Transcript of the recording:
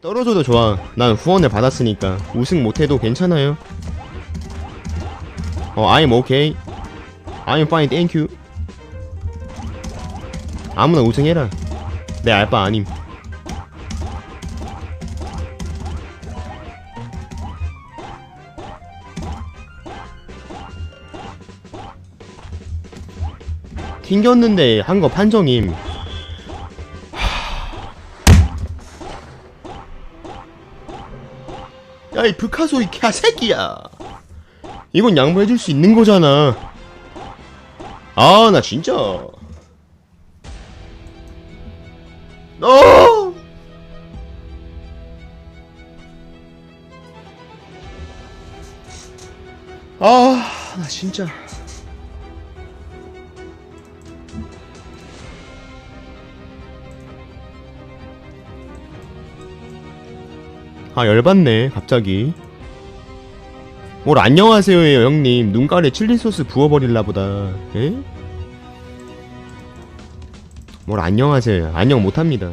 떨어져도 좋아. 난 후원을 받았으니까 우승 못해도 괜찮아요. 어, I'm okay. I'm fine, thank you. 아무나 우승해라. 내 알바 아님. 튕겼는데 한 거 판정임. 야, 이 브카소 이 개새끼야. 이건 양보해줄 수 있는 거잖아. 아, 나 진짜. 어! 아, 나 진짜. 아, 열받네, 갑자기. 뭘 안녕하세요예요, 형님. 눈깔에 칠리 소스 부어버릴라 보다. 에? 뭘 안녕하세요. 안녕 못합니다.